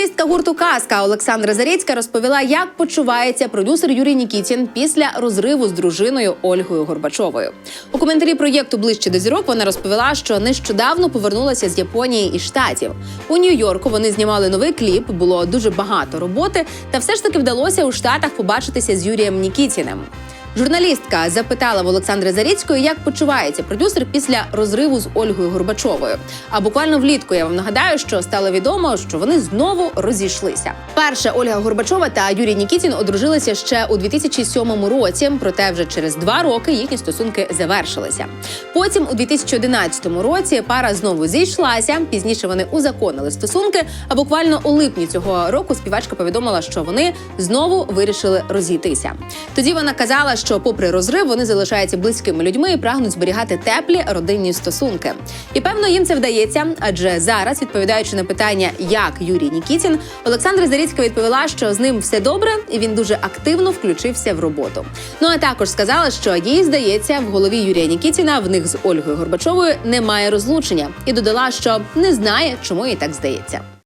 Солістка гурту Казка Олександра Зарєцька розповіла, як почувається продюсер Юрій Нікітін після розриву з дружиною Ольгою Горбачовою. У коментарі проєкту ближче до зірок вона розповіла, що нещодавно повернулася з Японії і штатів. У Нью-Йорку вони знімали новий кліп, було дуже багато роботи, та все ж таки вдалося у штатах побачитися з Юрієм Нікітіним. Журналістка запитала в Олександри Заріцької, як почувається продюсер після розриву з Ольгою Горбачовою. А буквально влітку я вам нагадаю, що стало відомо, що вони знову розійшлися. Перше Ольга Горбачова та Юрій Нікітін одружилися ще у 2007 році. Проте вже через два роки їхні стосунки завершилися. Потім, у 2011 році, пара знову зійшлася. Пізніше вони узаконили стосунки. А буквально у липні цього року співачка повідомила, що вони знову вирішили розійтися. Тоді вона казала, що, попри розрив, вони залишаються близькими людьми і прагнуть зберігати теплі родинні стосунки. І певно їм це вдається, адже зараз, відповідаючи на питання, як Юрій Нікітін, Олександра Заріцька відповіла, що з ним все добре, і він дуже активно включився в роботу. Ну а також сказала, що їй здається, в голові Юрія Нікітіна в них з Ольгою Горбачовою немає розлучення, і додала, що не знає, чому їй так здається.